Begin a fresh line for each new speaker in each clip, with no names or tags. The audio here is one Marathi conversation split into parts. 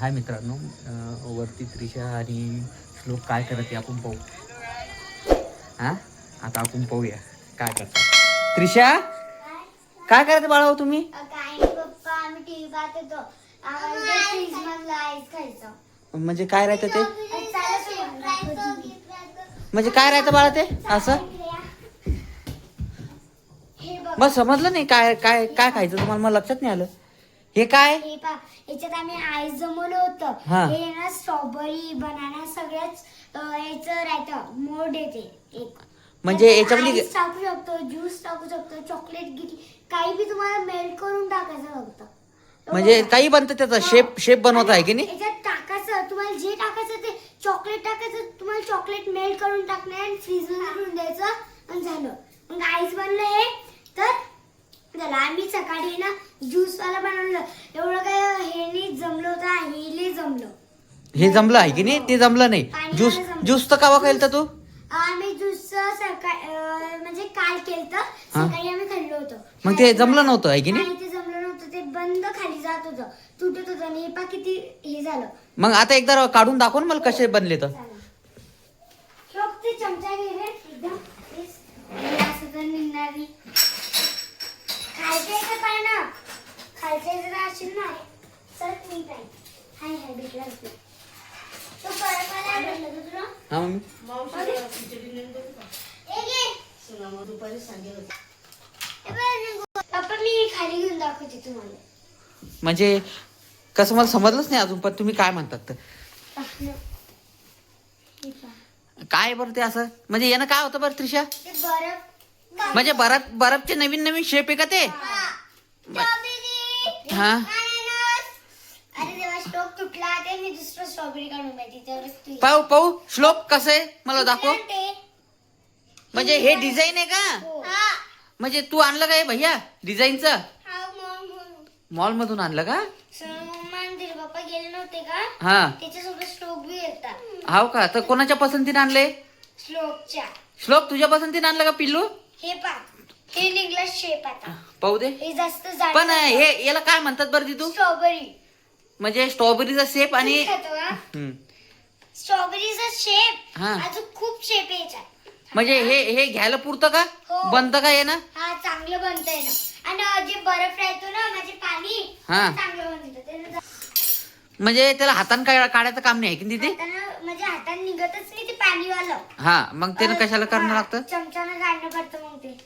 हाय मित्रांनो वरती त्रिशा आणि श्लोक काय करत आहे आपण पाहू. हा? आता आपण पाहूया काय करतात. त्रिशा काय करते बाळा हो तुम्ही? म्हणजे काय राहतं ते. म्हणजे काय राहतं बाळा ते? असं? मग समजलं नाही काय काय काय खायचं तुम्हाला? मला लक्षात नाही आलं. हे काय?
हे पा याच्यात आम्ही आईस जमवलं. होतं. हे. ना स्ट्रॉबेरी बनाना सगळ्याच अं, याचं राहतं. मोड येते एक.
म्हणजे याच्यामध्ये
टाकू शकतो ज्यूस टाकू शकतो चॉकलेट गिरी काही बी तुम्हाला मेल्ट करून टाकायचं फक्त.
म्हणजे काही बनतं त्याचा? शेप शेप बनवत आहे की नाही?
याच्यात टाकायचं तुम्हाला जे टाकायचं ते चॉकलेट टाकायचं तुम्हाला चॉकलेट मेल्ट करून टाकणार आणि फ्रीजमध्ये ठेवून द्यायचं आणि झालं. मग आईस बनलं हे तर त्याला आम्ही सकाळी ना ज्यूस वाला बनवलं. एवढं काय हे नाही जमलं होतं हे जमलं.
हे जमलं आहे की नाही? ते जमलं नाही. ज्यूस. ज्यूस तर कावा तर तू?
आम्ही ज्यूस सकाळी म्हणजे काल केलं सकाळी आम्ही खाल्लं होतं.
मग ते जमलं नव्हतं आहे की नाही?
ते जमलं नव्हतं. ते बंद खाली जात होतं. तुटत होतं आणि हे पा किती हे झालं.
मग आता एकदा काढून दाखव ना मला कसे बनले तर.
चमचा गेले एकदम असं तर निघणार नाही खायचं आहे का पाय ना. खायचं आहे जरा असेल ना चल मी पाय. हाय हाय भेटला भेटला. तो परत मला भेटला का तुला?
हा मम्मी.
ए घे. ए बरं, पप्पा मी खाली घेऊन दाखवते तुम्हाला.
म्हणजे कसं मला समजलंच नाही अजून पण तुम्ही काय म्हणतात तर
हे पहा.
काय बरं ते असं? म्हणजे यानं काय होतं बरं त्रिशा?
ते बरफ
म्हणजे बर्फ बर्फचे नवीन नवीन शेप आहे का ते? हा.
अननस. अरे तेव्हा स्टोक तुटला ते मी दुसरं स्ट्रॉबेरी काढून पाहिजे तेवढंच तू
पाहू पाहू श्लोक कसं आहे? मला दाखव. म्हणजे हे डिझाईन आहे का?
हा.
म्हणजे तू आणलं काय भैया डिझाईनचं
हा
मॉल मधून. आणलं का?
मंदिर बाप्पा गेले नव्हते का?
हा.
त्याच्यासोबत स्टोक बी येतात.
हाव का? तर कोणाच्या पसंतीने आणले?
स्लोकच्या
श्लोक तुझ्या पसंतीने आणलं का पिल्लू?
हे पा हे निघला शेप आता.
पाहू दे.
हे जास्त जाड
पण हे याला काय म्हणतात बरं तू
स्ट्रॉबेरी
म्हणजे स्ट्रॉबेरीचा शेप आणि
खातो
हम्म.
स्ट्रॉबेरीचा शेप
हा.
अजून खूप शेप आहे याच्यात.
म्हणजे हे. हे घ्यायला पुरतं का?
हो.
बनतं का हे ना?
हा चांगलं बनतंय ना. आणि जे बर्फ राहतो ना म्हणजे पाणी
हा.
चांगलं बनतं. त्यानं जा-
म्हणजे त्याला हातानं काय काढायचं काम नाही आहे की तिथे?
हातानं म्हणजे हाताने निघतच नाही ते पाणीवालं.
हा मग त्यानं कशाला करणं
हा,
लागतं?
चमच्यानं काढणं पडतं मग ते.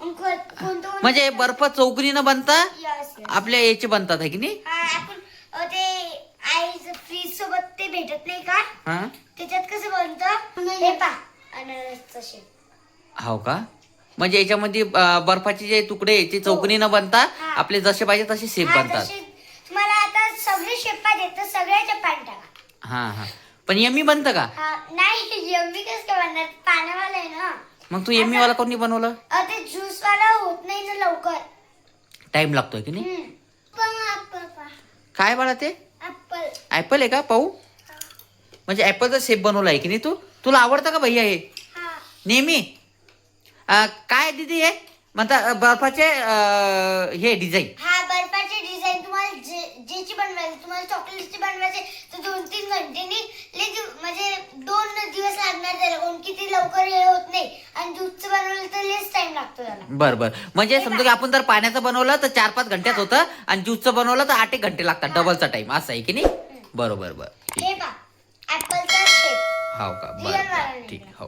मग को- कोणतं कोणतं-
म्हणजे बर्फ चौकरीनं बनता?
Yes, yes.
आपल्या याचे बनतात आहे की नाही?
हा, आपण अ, ते आईच फ्रीज सोबत ते भेटत नाही का?
हा?
त्याच्यात कसं बनतं? हे पा अननसचं शेप
हो का? म्हणजे याच्यामध्ये अं, बर्फाचे जे तुकडे आहे, ते चौकनीनं बनता
हा.
आपले जसे पाहिजे तसे शेप
हा,
बनतात.
तसे. तुम्हाला आता सगळे शेप पाहिजे तर सगळ्याच्या पाणी टाका.
हा हा. पण यम्मी बनतं का?
हा नाही यम्मी कसं काय बनणार? पाण्यावाला आहे ना.
मग तू यम्मी वाला कोणी बनवलं?
अ, ते ज्यूस वाला होत नाही ना लवकर.
टाइम लागतोय की नाही? काय बाळा ते?
ऍपल
ऍपल आहे का पाहू? म्हणजे ऍपलचा शेप बनवला आहे की नाही तू? तुला आवडतं का भैया हे?
हा.
नेहमी? अं, काय दिदी हे? म्हणता अं, बर्फाचे अं, हे डिझाईन
हा बर्फाचे डिझाईन बनवायची तुम्हाला चॉकलेटची बनवायची तर दोन तीन घंटेनी म्हणजे दोन दिवस लागणार त्याला कोण किती लवकर हे होत नाही. आणि दूधचं बनवलं तर लेस टाइम लागतो त्याला.
बर बर. म्हणजे समजा की आपण जर पाण्याचं बनवलं तर चार पाच घंट्यात होतं आणि ज्यूसचं बनवलं तर आठ एक घंटे लागतात डबलचा टाइम असं आहे की नाही? बरोबर बर.
हे पा ऍपलचा शेप
हो का? बर. ठीक हो.